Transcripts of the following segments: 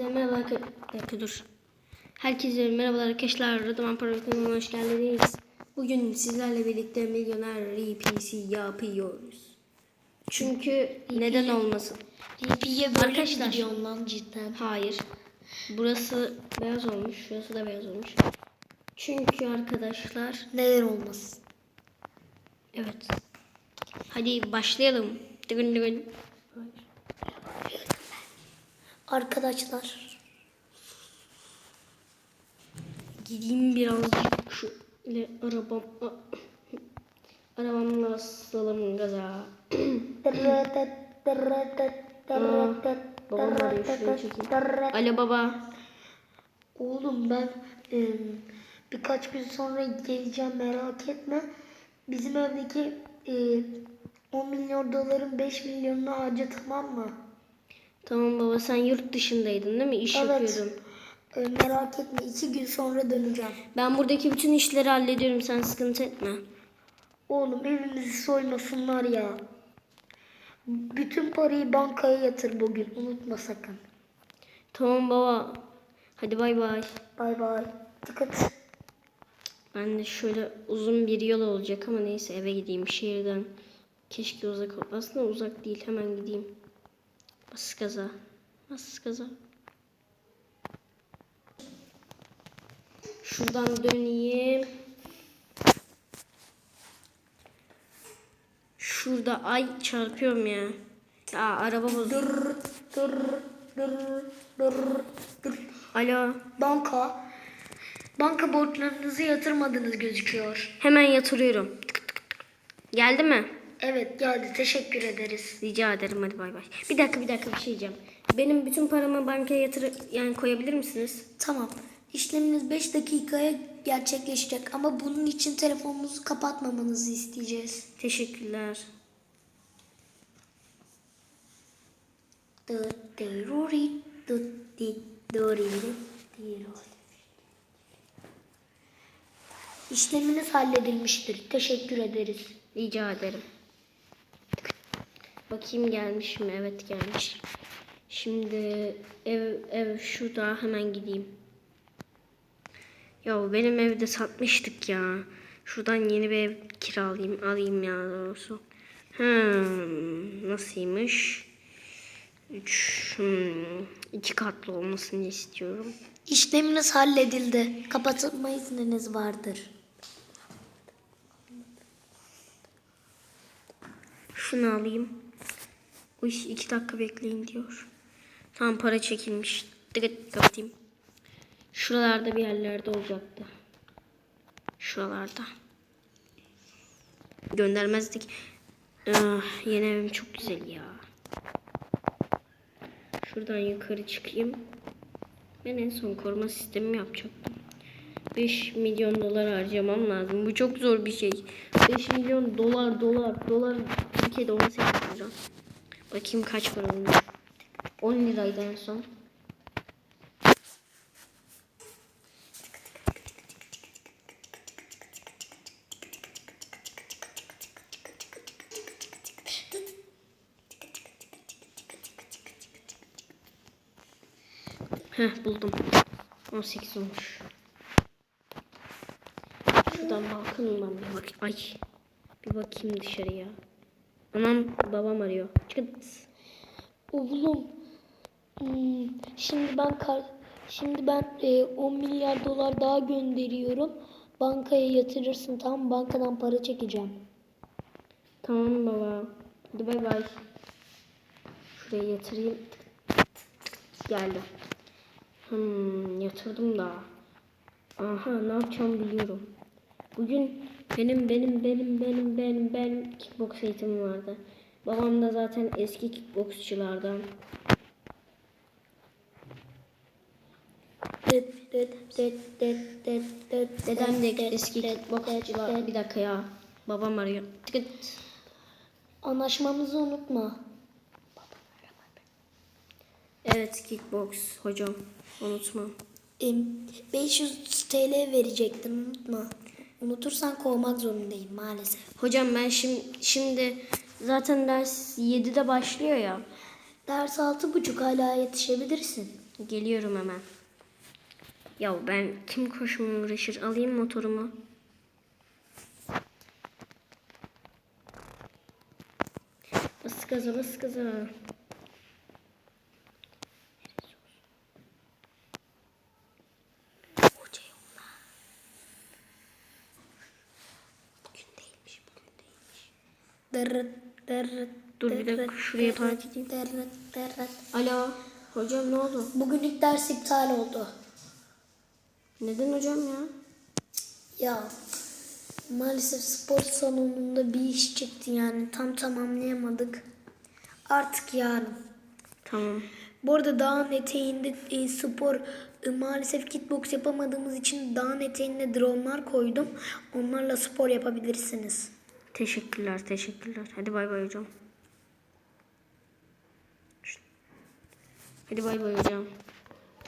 Merhaba arka- bir dakika dur. Herkese merhabalar arkadaşlar. Rıdvan Para kanalına hoş geldiniz. Bugün sizlerle birlikte milyoner RPC yapıyoruz. Çünkü neden olmasın? DP'ye böyle Arkadaşlar. gidiyorsun lan cidden? Hayır. Burası beyaz olmuş. Şurası da beyaz olmuş. Çünkü arkadaşlar Neden olmasın? evet. Hadi başlayalım. Dıgın dıgın. Arkadaşlar Gideyim birazcık şu ile arabam arabamla asalım gaza. Babam arıyor şuraya çekeyim. Alo baba. Oğlum ben e, birkaç gün sonra geleceğim merak etme. Bizim evdeki e, 10 milyon doların 5 milyonunu harca tamam mı? Tamam baba sen yurt dışındaydın değil mi? İş Evet. yapıyordun. E, merak etme 2 gün sonra döneceğim. Ben buradaki bütün işleri hallediyorum sen sıkıntı etme. Oğlum evimizi soymasınlar ya. Bütün parayı bankaya yatır bugün unutma sakın. Tamam baba. Hadi bay bay. Bay bay. Dikkat. Ben de şöyle uzun bir yol olacak ama neyse eve gideyim şehirden. Keşke uzak ol. Aslında uzak değil hemen gideyim. Bas gaza. Bas gaza. Şuradan döneyim. Şurada ay çarpıyorum ya. Ya araba bozuldu. Dur dur dur dur dur. Alo. Banka. Banka borçlarınızı yatırmadınız gözüküyor. Hemen yatırıyorum. Tık tık tık. Geldi mi? Evet geldi teşekkür ederiz. Rica ederim hadi bay bay. Bir dakika bir dakika bir şey diyeceğim. Benim bütün paramı bankaya yatır yani koyabilir misiniz? Tamam. İşleminiz 5 dakikaya gerçekleşecek ama bunun için telefonunuzu kapatmamanızı isteyeceğiz. Teşekkürler. İşleminiz halledilmiştir. Teşekkür ederiz. Rica ederim. Bakayım gelmiş mi? Evet gelmiş. Şimdi ev ev şurada hemen gideyim. Ya benim evde satmıştık ya. Şuradan yeni bir ev kiralayayım, alayım ya doğrusu. Hmm, nasılmış? Üç, hmm, iki katlı olmasını istiyorum. İşleminiz halledildi. Kapatılma izniniz vardır. Şunu alayım. Uy iki dakika bekleyin diyor. Tam para çekilmiş. Tıkıt kapatayım. Şuralarda bir yerlerde olacaktı. Şuralarda. Göndermezdik. Ah, yeni evim çok güzel ya. Şuradan yukarı çıkayım. Ben en son koruma sistemi yapacaktım. 5 milyon dolar harcamam lazım. Bu çok zor bir şey. 5 milyon dolar dolar dolar Türkiye'de 18 lira. Bakayım kaç para olmuş. 10 liraydı en son. Heh buldum. 18 olmuş. Şuradan balkonumdan bir bak. Ay. Bir bakayım dışarıya. Anam babam arıyor. Çıkın. Oğlum hmm, şimdi ben kar şimdi ben e, 10 milyar dolar daha gönderiyorum. Bankaya yatırırsın tamam bankadan para çekeceğim. Tamam baba. Hadi bay bay. Şuraya yatırayım. Geldi. Hmm, yatırdım da. Aha ne yapacağım biliyorum. Bugün benim benim benim benim benim benim kickbox eğitimim vardı. Babam da zaten eski kickboksçulardan. Dedem de eski kickboksçular. Bir dakika ya. Babam arıyor. Anlaşmamızı unutma. Evet kickbox hocam. Unutmam. Em, 500 TL verecektin unutma. Unutursan kovmak zorundayım maalesef. Hocam ben şimdi şimdi zaten ders 7'de başlıyor ya. Ders altı buçuk hala yetişebilirsin. Geliyorum hemen. Ya ben kim koşmaya uğraşır? Alayım motorumu. Bas gaza bas gaza. Dur bir dakika, şuraya park edeyim. Alo, hocam ne oldu? Bugünlük ders iptal oldu. Neden hocam ya? Ya maalesef spor salonunda bir iş çıktı yani tam tamamlayamadık. Artık yarın. Tamam. Bu arada dağın eteğinde e, spor e, maalesef kickbox yapamadığımız için dağın eteğine dronlar koydum. Onlarla spor yapabilirsiniz. Teşekkürler, teşekkürler. Hadi bay bay hocam. Hadi bay bay hocam.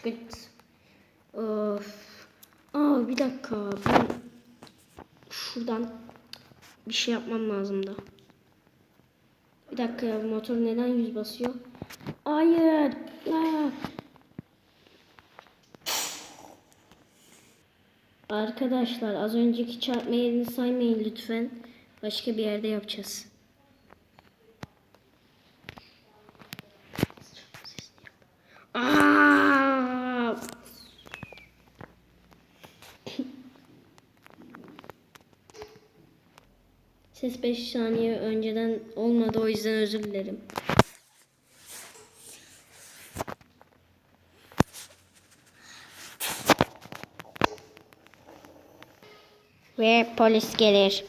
Git. Of. Aa bir dakika. Ben şuradan bir şey yapmam lazım da. Bir dakika ya motor neden yüz basıyor? Hayır. Arkadaşlar az önceki çarpma yerini saymayın lütfen. Başka bir yerde yapacağız. Aa! Ses 5 saniye önceden olmadı o yüzden özür dilerim. Ve polis gelir.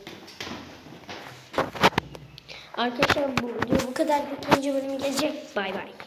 Arkadaşlar bu bu kadar. İkinci bölüm gelecek. Bay bay.